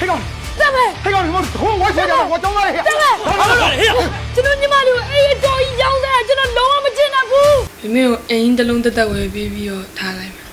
黑ကောင် တက်မယ် 黑ကောင်你们头我先讲我交代一下 တက်မယ် 好了好了 ကျွန်တော်ညီမလေးကိုအေးအတော်ကြီးရောင်းစားကျွန်တော်လုံးဝမကျင်တတ်ဘူး မမေကိုအိမ်တစ်လုံးတက်တက်ဝယ်ပြီးပြီးတော့ထားလိုက်မယ်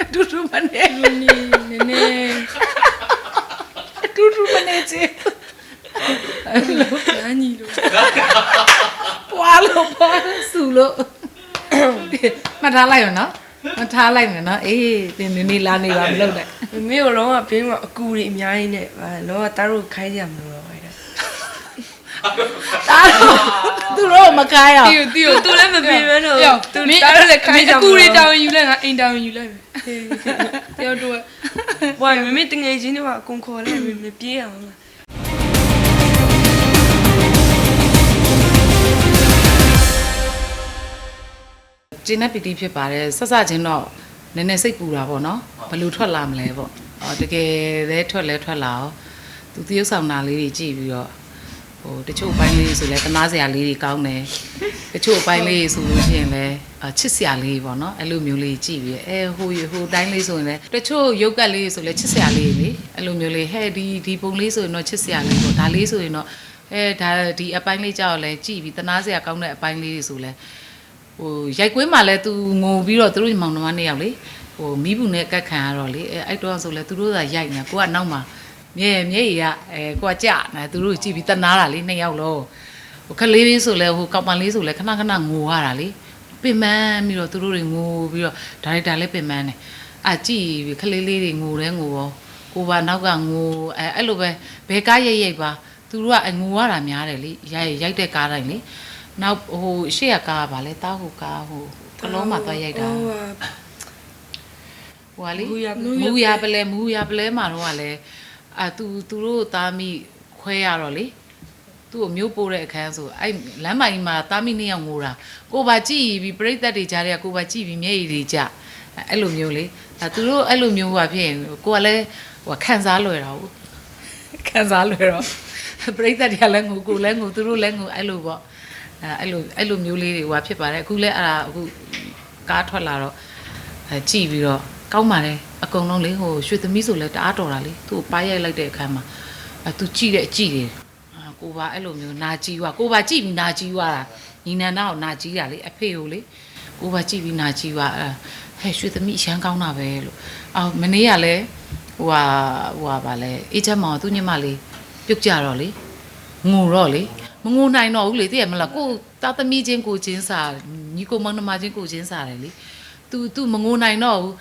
အတူတူမနေ နည်းနည်းနည်းနည်း အတူတူမနေချင် နားညီလို့ ပွားလို့ပွားလို့စုလို့မှတ်ထားလိုက်ရနော်မှတ်ထားလိုက်မယ်နော်အေးတင်နေနေလာနေပါမလုပ်နဲ့ မမေကိုလုံးဝဘင်းကအကူတွေအများကြီးနဲ့ဗာလုံးဝတားတို့ခိုင်းကြမလို့တော့ခိုင်းတာတားတော့သူတို့မကားရအောင်တီကိုတီကိုသူလည်းမပြေမတော့သူတားတို့လည်းခိုင်းကြမလို့အကူတွေတောင်းယူလိုက်ငါအိမ်တောင်းယူလိုက်မယ်တယောက်တော့ဝိုင်းမမေတငယ်ချင်းတွေကအကုန်ခေါ်လိုက်မမေပြေးအောင်လားကျင်းတဲ့ပီတိဖြစ်ပါတယ်ဆက်စချင်းတော့ နည်းနည်းစိတ်ပူတာပေါ့နော်ဘယ်လိုထွက်လာမလဲပေါ့အော်တကယ်လဲထွက်လဲထွက်လာအောင်သူတရုပ်ဆောင်တာလေးတွေကြည့်ပြီးတော့ဟိုတချို့အပိုင်းလေးတွေဆိုလဲတနာစရာလေးတွေကောင်းတယ်တချို့အပိုင်းလေးတွေဆိုလို့ရှိရင်လဲအချစ်စရာလေးတွေပေါ့နော်အဲ့လိုမျိုးလေးကြည့်ပြီးအဲဟိုဟိုတိုင်းလေးဆိုရင်လဲတချို့ရုပ်ကတ်လေးတွေဆိုလဲချစ်စရာလေးတွေလေအဲ့လိုမျိုးလေးဟဲ့ဒီဒီပုံလေးဆိုရင်တော့ချစ်စရာလေးပေါ့ဒါလေးဆိုရင်တော့အဲဒါဒီအပိုင်းလေးကြောက်လဲကြည့်ပြီးတနာစရာကောင်းတဲ့အပိုင်းလေးတွေဆိုလဲ ဟိုရိုက်ကွင်းမှာလဲ तू ငိုပြီးတော့သူတို့ညီမောင်နှမနှစ်ယောက်လေဟိုမိဘူးနဲ့ကတ်ခံရတော့လေအဲအဲ့တော့ဆိုလဲသူတို့ကရိုက်နေကိုကနောက်မှာမြဲမြဲရအဲကိုကကြနေသူတို့ကြည့်ပြီးတနာတာလေနှစ်ယောက်လုံးဟိုခလေးလေးဆိုလဲဟိုကောက်ပန်လေးဆိုလဲခဏခဏငိုရတာလေပင်ပန်းပြီးတော့သူတို့တွေငိုပြီးတော့ဒါရိုက်တာလည်းပင်ပန်းတယ်အာကြည့်ပြီးခလေးလေးတွေငိုတယ်ငိုရောကိုပါနောက်ကငိုအဲအဲ့လိုပဲဘယ်ကားရိတ်ရိတ်ပါသူတို့ကအငိုရတာများတယ်လေရိုက်ရိုက်တဲ့ကားတိုင်းလေ နောက်ဟိုရှေ့ကကားကဗာလဲတားဟိုကားဟိုကလုံးမှာသွားရိုက်တာဟိုဟာဟိုကလေမူရမူရပလဲမူရပလဲမှာတော့ကလည်းအာသူသူတို့သားမိခွဲရတော့လေသူ့ကိုမျိုးပိုးတဲ့အခန်းဆိုအဲ့လမ်းမကြီးမှာသားမိနှစ်ယောက်ငိုတာကိုပါကြည့်ပြီးပြိသက်တွေကြားတွေကကိုပါကြည့်ပြီးမျက်ရည်တွေကြအဲ့လိုမျိုးလေဒါသူတို့အဲ့လိုမျိုးဟိုဖြစ်ရင်ကိုကလည်းဟိုခံစားလွယ်တာဟုတ်ခံစားလွယ်တော့ပြိသက်တွေကလည်းငိုကိုလည်းငိုသူတို့လည်းငိုအဲ့လိုပေါ့ အဲအဲ့လိုအဲ့လိုမျိုးလေးတွေဟိုဖြစ်ပါတယ်အခုလဲအဲ့ဒါအခုကားထွက်လာတော့အဲကြည့်ပြီးတော့ကောင်းပါလေအကုန်လုံးလေဟိုရွှေသမီးဆိုလဲတအားတော်တာလေသူ့ကိုပါရိုက်လိုက်တဲ့အခါမှာအဲသူကြည့်တဲ့အကြည့်တွေအာကိုပါအဲ့လိုမျိုးနာကြည့်ွားကိုပါကြည့်ပြီးနာကြည့်ွားတာညီနန္ဒာကိုနာကြည့်တာလေအဖေကိုလေကိုပါကြည့်ပြီးနာကြည့်ွားအဲဟဲ့ရွှေသမီးအရန်ကောင်းတာပဲလို့အော်မနေ့ကလည်းဟိုဟာဟိုဟာဗာလဲအေးချက်မောင်သူ့ညီမလေးပြုတ်ကြတော့လေငိုတော့လေ မငိုနိုင်တော့ဘူးလေသိရမလားကိုတာသမီးချင်းကိုချင်းစားညီကိုမောင်နှမချင်းကိုချင်းစားတယ်လေ तू तू မငိုနိုင်တော့ဘူး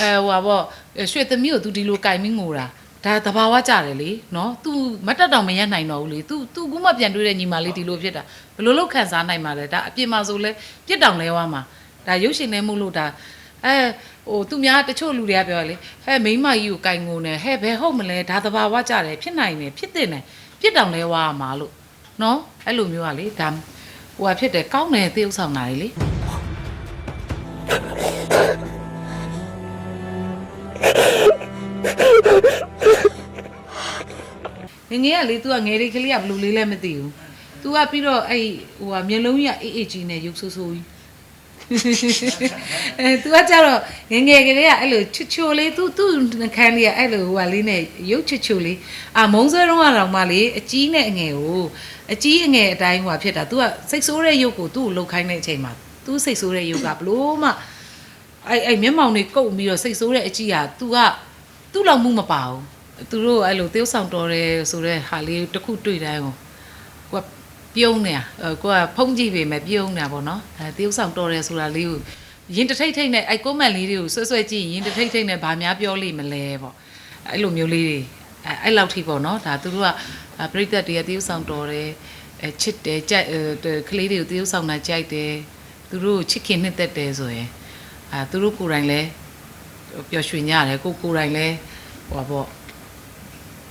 အဲဟိုပါပေါ့ရွှေသမီးကို तू ဒီလိုကြိုင်မင်းငိုတာဒါတဘာဝကြတယ်လေနော် तू မတက်တော့မရက်နိုင်တော့ဘူးလေ तू तू ကူမပြန်တွေ့တဲ့ညီမလေးဒီလိုဖြစ်တာဘယ်လိုလုပ်ခံစားနိုင်မှာလဲဒါအပြင်မှာဆိုလဲပြစ်တောင်လဲဝါမှာဒါရုပ်ရှင်နေမှုလို့ဒါအဲဟိုသူများတချို့လူတွေကပြောလေဟဲ့မိန်းမကြီးကိုကြိုင်ငိုနေဟဲ့ဘယ်ဟုတ်မလဲဒါတဘာဝကြတယ်ဖြစ်နိုင်တယ်ဖြစ်တဲ့တယ်ပြစ်တောင်လဲဝါမှာလို့ နော်အဲ့လိုမျိုးอ่ะလေဒါဟိုဟာဖြစ်တယ်ကောင်းတယ်သေဥဆောင်တာလေလေငယ်ငယ်ကလေ तू ကငယ်လေးကလေးကဘယ်လိုလေးလဲမသိဘူး तू ကပြီးတော့အဲ့ဟိုဟာမျက်လုံးကြီးကအေးအေးကြီးနဲ့ရုပ်ဆိုးဆိုးကြီးအဲ तू ကကြတော့ငယ်ငယ်ကလေးကအဲ့လိုချွတ်ချိုလေး तू तू နှခမ်းလေးကအဲ့လိုဟိုဟာလေးနဲ့ရုပ်ချွတ်ချိုလေးအာမုံဆွဲတော့ကတော့မှလေအကြီးနဲ့အငယ်ကို အကြီးအငယ်အတိုင်းဟိုဟာဖြစ်တာ तू ကစိတ်ဆိုးတဲ့ရုပ်ကို तू ကိုလှုပ်ခိုင်းတဲ့အချိန်မှာ तू စိတ်ဆိုးတဲ့ရုပ်ကဘလို့မှအဲ့အဲ့မျက်မှောင်တွေကုတ်ပြီးတော့စိတ်ဆိုးတဲ့အကြီးက तू က သူ့လောက်မှုမပါဘူးသူတို့အဲ့လိုသေုပ်ဆောင်တော်တယ်ဆိုတော့ဟာလေးတစ်ခုတွေ့တိုင်းကိုကိုကပြုံးနေတာအဲကိုကဖုံးကြည့်ပေမဲ့ပြုံးနေတာပေါ့နော်အဲသေုပ်ဆောင်တော်တယ်ဆိုတာလေးကိုရင်တထိတ်ထိတ်နဲ့အဲ့ကွန်မန့်လေးတွေကိုဆွဲဆွဲကြည့်ရင်ရင်တထိတ်ထိတ်နဲ့ဗာများပြောလိမ့်မလဲပေါ့အဲ့လိုမျိုးလေးတွေအဲအဲ့လောက်ထိပေါ့နော်ဒါသူတို့က ပြိတ္တတွေကသေုပ်ဆောင်တော်တယ်အဲချစ်တယ်ကြိုက်ကလေးတွေကိုသေုပ်ဆောင်တာကြိုက်တယ်သူတို့ချစ်ခင်နှစ်သက်တယ်ဆိုရင်အဲသူတို့ကိုယ်တိုင်လည်းပျော်ရွှင်ကြရတယ်ကိုကိုယ်တိုင်လဲဟိုပါပေါ့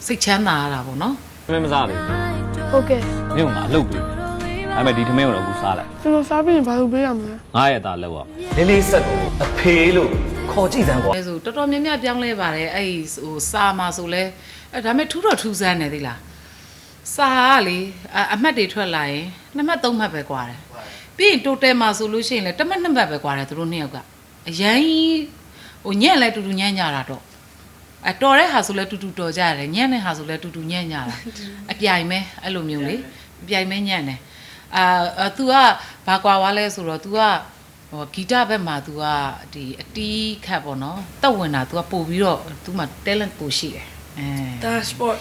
စိတ်ချမ်းသာရတာပေါ့နော်သမင်းမစားလေဟုတ်ကဲ့မင်းကငါအလုပ်ပြီဒါပေမဲ့ဒီသမင်းကိုတော့အခုစားလိုက်ကျွန်တော်စားပြီးရင်ဘာလို့ပေးရမလဲငါရဲ့သားလောက်အောင်လေးလေးဆက်ကိုအဖေလို့ခေါ်ကြည့်စမ်းကွာအဲဆိုတော်တော်များများပြောင်းလဲပါတယ်အဲ့ဒီဟိုစာမှာဆိုလဲအဲဒါပေမဲ့ထူးတော့ထူးဆန်းတယ်သိလား စာကလေအအမှတ်တွေထွက်လာရင်နှစ်မှတ်သုံးမှတ်ပဲကွာတယ်ပြီးရင် total မှာဆိုလို့ရှိရင်လဲတစ်မှတ်နှစ်မှတ်ပဲကွာတယ်သူတို့နှစ်ယောက်ကအရင်ဟိုညံ့လဲတူတူညံ့ကြတာတော့ အတော်တဲ့ဟာဆိုလဲတူတူတော်ကြရတယ်ညံ့တဲ့ဟာဆိုလဲတူတူညံ့ကြတာအပြိုင်မဲအဲ့လိုမျိုးလေအပြိုင်မဲညံ့တယ်အာအာ तू ကဘာကွာွားလဲဆိုတော့ तू ကဟိုဂီတဘက်မှာ तू ကဒီအတီးခတ်ပေါ့နော်တက်ဝင်တာ तू ကပို့ပြီးတော့ तू မှာ talent ပိုရှိတယ်အဲ ဒါ sport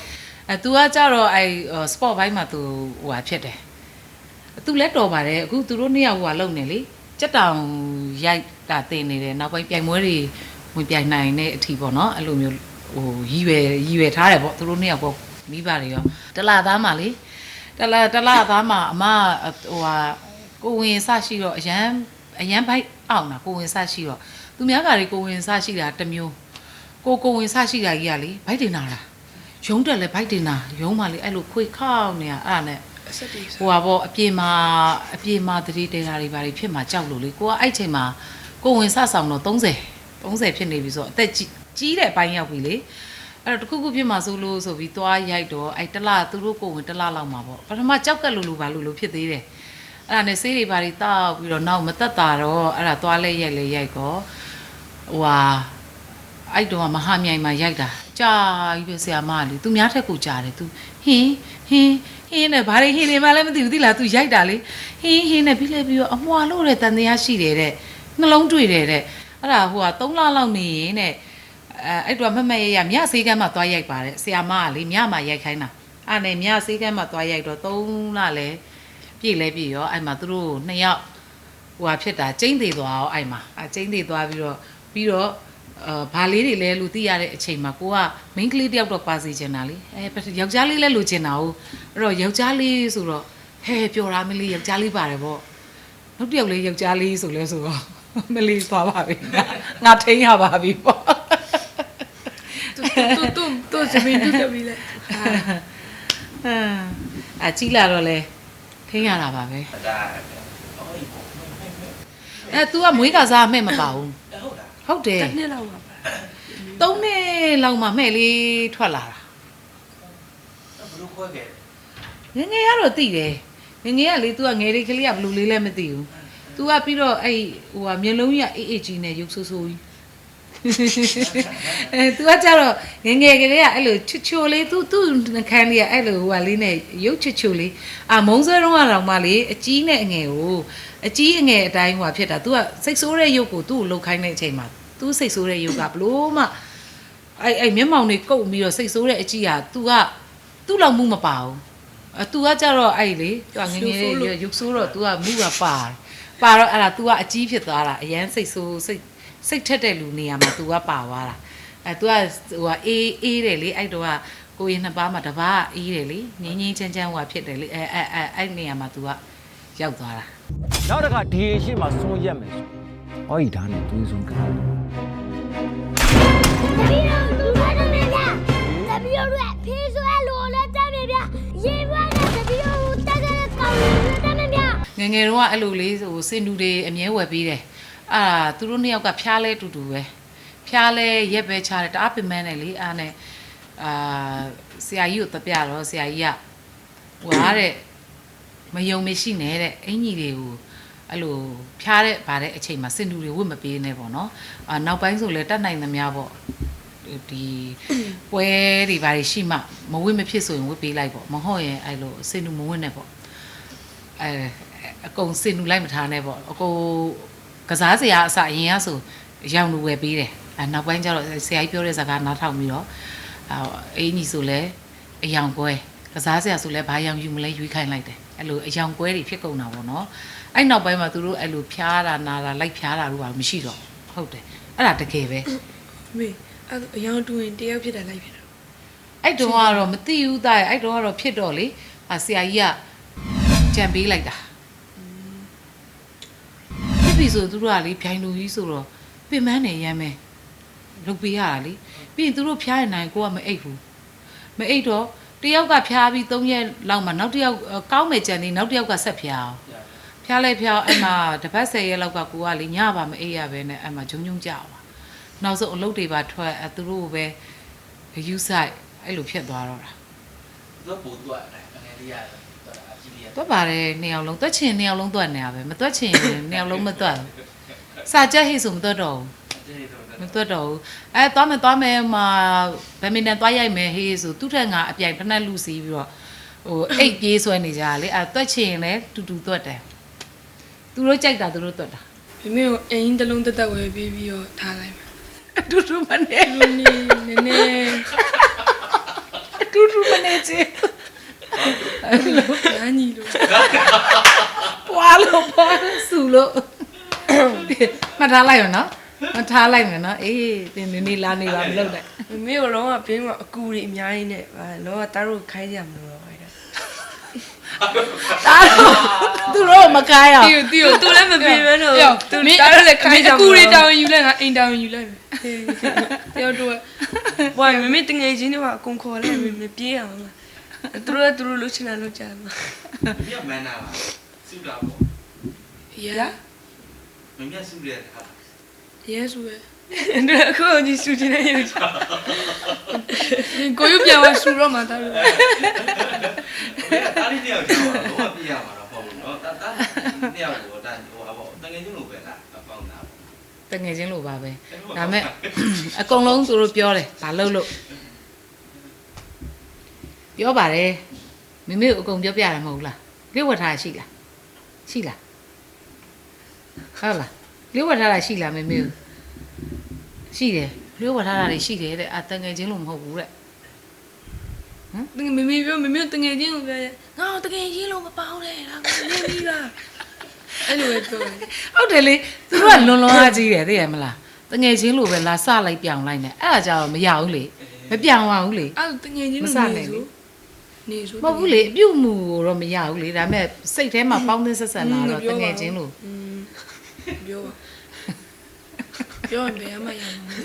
အဲ तू ကကြတော့အဲ sport ဘိုင်းမှာ तू ဟိုဟာဖြစ်တယ်သူလည်းတော်ပါတယ်အခုသူတို့နှစ်ယောက်ဟိုကလုံနေလေကြက်တောင်ရိုက်တာတင်နေတယ်နောက်ပိုင်းပြိုင်ပွဲတွေဝင်ပြိုင်နိုင်တဲ့အထီပေါ့နော်အဲ့လိုမျိုးဟိုရည်ရွယ်ရည်ရွယ်ထားတယ်ပေါ့သူတို့နှစ်ယောက်ပေါ့မိဘတွေရောတလာသားမှလေတလာတလာသားမှအမဟိုဟာကိုဝင်စရှိတော့အရန်အရန်ဘိုက်အောင်တာကိုဝင်စရှိတော့သူများကတွေကိုဝင်စရှိတာတစ်မျိုးကိုကိုဝင်စရှိတာကြီးကလေဘိုက်တင်လာတာ ရုံးတက်လဲဘိုက်တင်လာရုံးမှလေအဲ့လိုခွေခောက်နေတာအဲ့ဒါနဲ့အဆက်တွေဟိုပါပေါ့အပြင်မှာအပြင်မှာတတိတေတာတွေဘာတွေဖြစ်မှာကြောက်လို့လေကိုကအဲ့ချိန်မှာကိုဝင်စဆောင်တော့30 30ဖြစ်နေပြီဆိုတော့အသက်ကြီးကြီးတဲ့အပိုင်းရောက်ပြီလေအဲ့တော့တခုခုဖြစ်မှာဆိုလို့ဆိုပြီးသွားရိုက်တော့အဲ့တလသူတို့ကိုဝင်တလလောက်မှာပေါ့ပထမကြောက်ကက်လို့လို့ပါလို့လို့ဖြစ်သေးတယ်အဲ့ဒါနဲ့ဆေးတွေဘာတွေတောက်ပြီးတော့နောက်မတက်တာတော့အဲ့ဒါသွားလဲရိုက်လဲရိုက်ကောဟိုဟာအဲ့တော့မဟာမြိုင်မှာရိုက်တာ ကြာကြီးပဲဆရာမကလေသူများထက်ကိုကြာတယ်သူဟင်းဟင်းဟင်းနဲ့ဘာတွေဟင်းနေမှလည်းမသိဘူးသိလားသူရိုက်တာလေဟင်းဟင်းနဲ့ပြီးလဲပြီးတော့အမွာလို့တဲ့တန်တရားရှိတယ်တဲ့နှလုံးတွေ့တယ်တဲ့အဲ့ဒါဟိုက3လလောက်နေရင်တဲ့အဲအဲ့တော့မမရရမြဆေးကမ်းမှာသွားရိုက်ပါတယ်ဆရာမကလေမြမှာရိုက်ခိုင်းတာအဲ့နဲ့မြဆေးကမ်းမှာသွားရိုက်တော့3လလဲပြည့်လဲပြည့်ရောအဲ့မှာသူတို့နှစ်ယောက်ဟိုဟာဖြစ်တာကျင်းသေးသွားအောင်အဲ့မှာအဲကျင်းသေးသွားပြီးတော့ပြီးတော့ အာဘာလေးတွေလဲလို့သိရတဲ့အချိန်မှာကိုက main ကလေးတယောက်တော့ပါစီချင်တာလေအဲယောက်ျားလေးလဲလိုချင်တာ哦အဲ့တော့ယောက်ျားလေးဆိုတော့ဟဲပျော်တာမလေးယောက်ျားလေးပါတယ်ပေါ့နောက်တစ်ယောက်လေးယောက်ျားလေးဆိုလဲဆိုတော့မလေးသွားပါပြီငါငါထိန်းရပါပြီပေါ့တူတူတူတူစပင်းတူတပြီလေအာကြီးလာတော့လဲထိန်းရတာပါပဲအဲ तू ကမွေးကစားမဲ့မပါဘူး ဟုတ်တယ်တစ်နှစ်လောက်ပါပါသုံးနှစ်လောက်မှမဲ့လေးထွက်လာတာငယ်ငယ်ကတော့သိတယ်ငယ်ငယ်ကလေ तू ကငယ်လေးကလေးကဘယ်လိုလေးလဲမသိဘူး तू ကပြီးတော့အဲ့ဟိုကမျက်လုံးကြီးကအေးအေးကြီးနဲ့ရုပ်ဆိုးဆိုးကြီး အဲ तू ကကြတော့ငယ်ငယ်ကလေးကအဲ့လိုချွတ်ချိုလေး तू तू နှခမ်းလေးကအဲ့လိုဟိုကလေးနဲ့ရုပ်ချွတ်ချိုလေးအာမုံဆွဲတော့ကတော့မှလေအကြီးနဲ့အငယ်ကိုအကြီးအငယ်အတိုင်းဟိုဖြစ်တာ तू ကစိတ်ဆိုးတဲ့ရုပ်ကိုသူ့ကိုလှုပ်ခိုင်းတဲ့အချိန်မှာ तू စိတ်ဆိုးတဲ့ရုပ်ကဘလို့မှ အဲ့အဲ့မျက်မှောင်တွေကုတ်ပြီးတော့စိတ်ဆိုးတဲ့အကြည့်ဟာ तू ကသူ့လောက်မှုမပါဘူးအဲ तू ကကြတော့အဲ့လေ तू ကငငယ်လေးရုပ်ဆိုးတော့ तू ကမှုကပါတယ်ပါတော့အဲ့ဒါ तू ကအကြီးဖြစ်သွားတာအရန်စိတ်ဆိုးစိတ် စိတ်ထက်တဲ့လူနေရာမှာ तू ကပါသွားတာအဲ तू ကဟိုကအေးအေးတယ်လေအဲ့တော့ကကိုရင်နှစ်ပါးမှာတစ်ပါးကအေးတယ်လေငင်းငင်းချမ်းချမ်းဟိုကဖြစ်တယ်လေအဲအဲအဲအဲ့နေရာမှာ तू ကရောက်သွားတာ နောက်တစ်ခါဒီအရှိမစွန်းရက်မယ်ဆိုဟောဤဓာတ်နဲ့သွေးစွန်းကံ တပီတော့လူမတော်နေကြတပီတော့ရဲ့ဖေးဆွဲလိုလဲတက်နေပြရေပွားတဲ့တပီတော့တက်တဲ့ကောင်လေးတက်နေပြ ငယ်ငယ်တော့ကအဲ့လိုလေးဟိုစင်တူတွေအမြဲဝယ်ပေးတယ် အာသူတို့နှစ်ယောက်ကဖျားလဲတူတူပဲဖျားလဲရက်ပဲချတယ်တအားပင်မန်းတယ်လေအားနဲ့အာဆရာကြီးကိုတပြတော့ဆရာကြီးကဟွာတဲ့မယုံမရှိနဲ့တဲ့အင်ကြီးတွေကိုအဲ့လိုဖျားတဲ့ဗါတဲ့အချိန်မှာစင်တူတွေဝတ်မပေးနဲ့ပေါ့နော်အာနောက်ပိုင်းဆိုလဲတတ်နိုင်သမျှပေါ့ဒီပွဲတွေဗါတွေရှိမှမဝတ်မဖြစ်ဆိုရင်ဝတ်ပေးလိုက်ပေါ့မဟုတ်ရင်အဲ့လိုစင်တူမဝတ်နဲ့ပေါ့အဲအကုန်စင်လူလိုက်မထားနဲ့ပေါ့အကို ကစားစရာအစအရင်ကဆိုရောင်လူဝယ်ပေးတယ်အဲနောက်ပိုင်းကျတော့ဆရာကြီးပြောတဲ့စကားနားထောင်ပြီးတော့အာအင်းကြီးဆိုလဲအယောင်ကွဲကစားစရာဆိုလဲဘာရောင်ယူမလဲရွေးခိုင်းလိုက်တယ်အဲ့လိုအယောင်ကွဲတွေဖြစ်ကုန်တာပေါ့နော်အဲ့နောက်ပိုင်းမှာသူတို့အဲ့လိုဖျားတာနာတာလိုက်ဖျားတာတို့ဘာမရှိတော့ဘူးဟုတ်တယ်အဲ့ဒါတကယ်ပဲမေအဲ့အယောင်တူရင်တယောက်ဖြစ်တယ်လိုက်ဖြစ်တာအဲ့တုန်းကတော့မသိဘူးသားရဲ့အဲ့တုန်းကတော့ဖြစ်တော့လေအာဆရာကြီးကကြံပေးလိုက်တာဖြစ် ပြီဆိုသူတို့ကလေဗျိုင်လူကြီးဆိုတော့ပင်မန်းနေရမ်းမယ်လုပ်ပေးရတာလေပြီးရင်သူတို့ဖျားရနိုင်ကိုကမအိတ်ဘူးမအိတ်တော့တယောက်ကဖျားပြီး၃ရက်လောက်မှနောက်တစ်ယောက်အော်ကောင်းမယ်ကြံနေနောက်တစ်ယောက်ကဆက်ဖျားအောင်ဖျားလိုက်ဖျားအဲ့မှာတစ်ပတ်၁၀ရက်လောက်ကကိုကလေညပါမအိတ်ရပဲနဲ့အဲ့မှာဂျုံဂျုံကြောက်ပါနောက်ဆုံးအလုပ်တွေပါထွက်အဲ့သူတို့ကိုပဲယူဆိုင်အဲ့လိုဖြစ်သွားတော့တာတော့ပို့တော့တယ် ငယ်လေးရတယ်တော့အကြည့်လေးရတွက်ပါတယ်နှစ်ယောက်လုံးတွက်ချင်နှစ်ယောက်လုံးတွက်နေရပဲမတွက်ချင်နှစ်ယောက်လုံးမတွက်ဘူးစာကြက်ဟိဆိုမတွက်တော့ဘူးတင်းနေတော့မသွတ်တော့ဘူးအဲသွားမယ်သွားမယ်မှာဘယ်မင်တန်သွားရိုက်မယ်ဟေးဆိုသူ့ထက်ငါအပြိုင်ဖက်နှက်လူစီးပြီးတော့ဟိုအိတ်ပြေးဆွဲနေကြတာလေအဲသွက်ချင်ရင်လည်းတူတူသွက်တယ်သူတို့ကြိုက်တာသူတို့သွက်တာမမေကိုအရင်တစ်လုံးတက်တက်ဝယ်ပြီးပြီးတော့ထားလိုက်မယ်အတူတူမနေလူနေနည်းနည်းအတူတူမနေချင် ညာညီလို့ပွာလို့ပွာဆူလို့မထားလိုက်ရနော်မထားလိုက်မယ်နော်အေးတင်နေနေလာနေပါမလုပ်နဲ့မမေကိုလုံးဝဘင်းကအကူတွေအများကြီးနဲ့ဟာလောကတားတို့ခိုင်းကြမလို့တော့အဲ့ဒါတားတော့သူတို့မကားရအောင်တီတီသူလည်းမပြေပဲတော့သူတားတို့လည်းခိုင်းကြမလို့အကူတွေတောင်းယူလိုက်ငါအိမ်တောင်းယူလိုက်မယ်တယောက်တော့ဘွာမမေတငယ်ချင်းတွေကအကုန်ခေါ်လိုက်မမေပြေးအောင်လား သူတို့ကသူတို့လုပ်ချင်တာလုပ်ကြမှာမင်းကမန်းတာပါစုတာပေါ့ရာမင်းကစုရတာရဲစုရတို့အခုကြီးစုချင်တဲ့ရုပ်ကိုယူပြောင်းစုတော့မှာတာလို့တားလေးတယောက်ကျော်တော့ပြရမှာတော့ပေါ့နော်တားတားတယောက်ကိုတားဟိုဟာပေါ့တငယ်ချင်းလိုပဲလားပေါင်းတာတငယ်ချင်းလိုပါပဲဒါမဲ့အကုန်လုံးသူတို့ပြောတယ်ဘာလို့လို့ ပြောပါတယ်မိမိကိုအကုန်ပြောပြတယ်မဟုတ်လားလျှို့ဝှက်ထားတာရှိလားရှိလားဟုတ်လားလျှို့ဝှက်ထားတာရှိလားမိမိကိုရှိတယ်လျှို့ဝှက်ထားတာတွေရှိတယ်တဲ့အတငယ်ချင်းလို့မဟုတ်ဘူးတဲ့တကယ်မမေပြောမမေတငယ်ချင်းကိုပြောရငါတကယ်ချင်းလို့မပေါတဲ့ဒါကမင်းပြီးပါအဲ့လိုပဲပြောတယ်ဟုတ်တယ်လေသူတို့ကလွန်လွန်အားကြီးတယ်သိရမလားတငယ်ချင်းလိုပဲလာစလိုက်ပြောင်းလိုက်နေအဲ့ဒါကြောင့်မရဘူးလေမပြောင်းအောင်ဘူးလေအဲ့တငယ်ချင်းလို့မစနိုင်နေလေဆို နေဆိုမဟုတ်ဘူးလေအပြုတ်မှုကိုတော့မရဘူးလေဒါပေမဲ့စိတ်ထဲမှာပေါင်းသင်းဆက်ဆံလာတော့တငယ်ချင်းလို့อืมပြောပါပြောရင်ဘယ်မှရမှာ